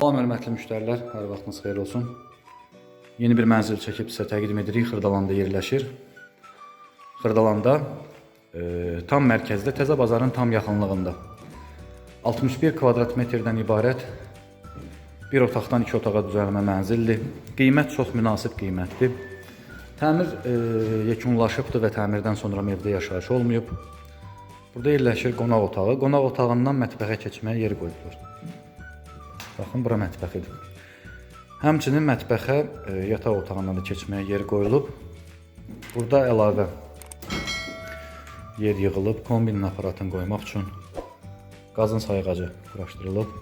Salam hörmətli müştərilər, hər vaxtınız xeyir olsun. Yeni bir mənzil çəkib sizə təqdim edirik. Xırdalanda yerləşir. Xırdalanda e, tam mərkəzdə, Təzə bazarın tam yaxınlığında. 61 kvadrat metrdən ibarət bir otaqdan iki otağa düzəlmə mənzildir. Qiymət çox münasib qiymətdir. Təmir e, yekunlaşıbdır və təmirdən sonra evdə yaşayış olmayıb. Burada yerləşir qonaq otağı. Qonaq otağından mətbəxə keçməyə yer qoyulur. Baxın, bura mətbəxidir. Həmçinin mətbəxə e, yataq otağına da keçməyə yer qoyulub. Burada əlavə yer yığılıb kombinin aparatını qoymaq üçün qazın sayğacı quraşdırılıb.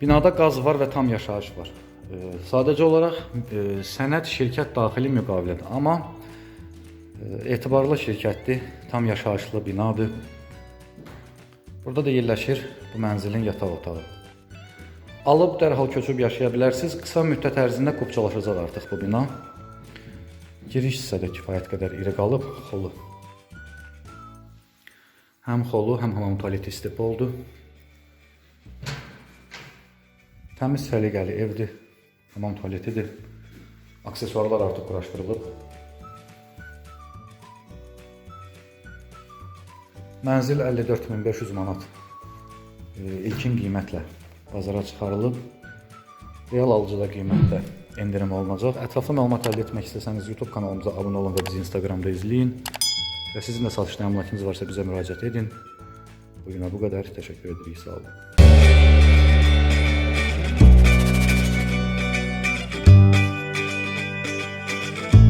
Binada qaz var və tam yaşayış var. E, sadəcə olaraq e, sənəd şirkət daxili müqavilədir, amma etibarlı şirkətdir, tam yaşayışlı binadır. Burada da yerləşir bu mənzilin yataq otağı. Alıb dərhal köçüb yaşaya bilərsiniz. Qısa müddət ərzində qupçalaşacaq artıq bu bina. Giriş hissədə kifayət qədər iri qalıb, xolu. Həm xolu, həm hamam tualeti istip oldu. Təmiz səliqəli evdir. Hamam tualetidir. Aksesuarlar artıq quraşdırılıb. Mənzil 54500 manat ilkin qiymətlə bazara çıxarılıb. Real alıcıda qiymətdə endirim olunacaq. Ətraflı məlumat əldə etmək istəsəniz YouTube kanalımıza abunə olun və bizi Instagramda izləyin. Və sizin də satışda əmlakınız varsa bizə müraciət edin. Bu günə bu qədər. Təşəkkür edirik. Sağ olun.